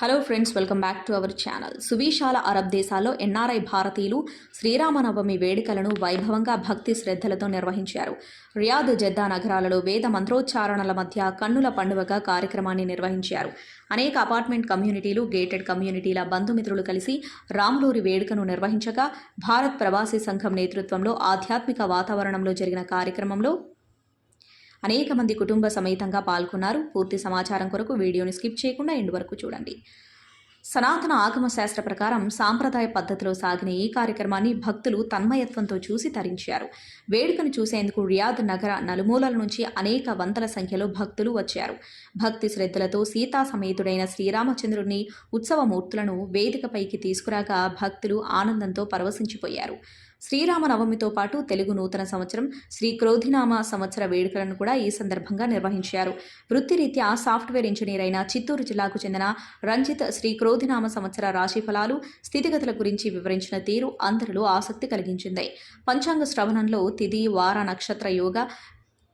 Hello friends welcome back to our channel సువిశాల Arab దేశాల్లో NRI భారతీయులు శ్రీరామనవమి వేడుకలను వైభవంగా భక్తి శ్రద్ధలతో నిర్వహించారు. రియాద్ జద్దా నగరాలలో వేద మంత్రోచ్చారణల మధ్య కన్నుల పండుగగా కార్యక్రమాన్ని నిర్వహించారు. అనేక అపార్ట్మెంట్ కమ్యూనిటీలు గేటెడ్ కమ్యూనిటీల బంధుమిత్రులు కలిసి రామ్లూరి వేడుకను నిర్వహించగా భారత్ ప్రవాసీ సంఘం నేతృత్వంలో ఆధ్యాత్మిక వాతావరణంలో జరిగిన కార్యక్రమంలో అనేక మంది కుటుంబ సమేతంగా పాల్గొన్నారు. పూర్తి సమాచారం కొరకు వీడియోని స్కిప్ చేయకుండా ఎండ్ వరకు చూడండి. సనాతన ఆగమ శాస్త్ర ప్రకారం సాంప్రదాయ పద్ధతిలో సాగిన ఈ కార్యక్రమాన్ని భక్తులు తన్మయత్వంతో చూసి తరించారు. వేడుకను చూసేందుకు రియాద్ నగర నలుమూలల నుంచి అనేక వందల సంఖ్యలో భక్తులు వచ్చారు. భక్తి శ్రద్ధలతో సీతా సమేతుడైన శ్రీరామచంద్రుని ఉత్సవమూర్తులను వేదికపైకి తీసుకురాగా భక్తులు ఆనందంతో పరవశించిపోయారు. శ్రీరామనవమితో పాటు తెలుగు నూతన సంవత్సరం శ్రీ క్రోధినామ సంవత్సర వేడుకలను కూడా ఈ సందర్భంగా నిర్వహించారు. వృత్తిరీత్యా సాఫ్ట్వేర్ ఇంజనీర్ అయిన చిత్తూరు జిల్లాకు చెందిన రంజిత్ శ్రీ క్రోధినామ సంవత్సర రాశి ఫలాలు స్థితిగతుల గురించి వివరించిన తీరు అందరిలో ఆసక్తి కలిగించింది. పంచాంగ శ్రవణంలో తిది వార నక్షత్ర యోగ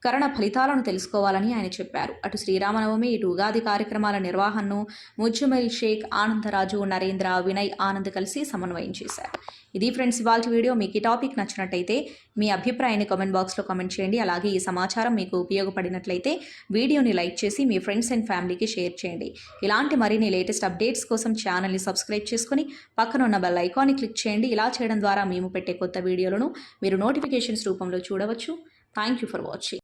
కరణ ఫలితాలను తెలుసుకోవాలని ఆయన చెప్పారు. అటు శ్రీరామనవమి ఇటు ఉగాది కార్యక్రమాల నిర్వహణను ముజ్జుమైల్ షేక్ ఆనందరాజు నరేంద్ర వినయ్ ఆనంద్ కలిసి సమన్వయం చేశారు. ఇది ఫ్రెండ్స్ ఇవాళ వీడియో. మీకు ఈ టాపిక్ నచ్చినట్టయితే మీ అభిప్రాయాన్ని కామెంట్ బాక్స్లో కామెంట్ చేయండి. అలాగే ఈ సమాచారం మీకు ఉపయోగపడినట్లయితే వీడియోని లైక్ చేసి మీ ఫ్రెండ్స్ అండ్ ఫ్యామిలీకి షేర్ చేయండి. ఇలాంటి మరిన్ని లేటెస్ట్ అప్డేట్స్ కోసం ఛానల్ని సబ్స్క్రైబ్ చేసుకుని పక్కన ఉన్న బెల్ ఐకాన్ని క్లిక్ చేయండి. ఇలా చేయడం ద్వారా మేము పెట్టే కొత్త వీడియోలను మీరు నోటిఫికేషన్స్ రూపంలో చూడవచ్చు. Thank you for watching.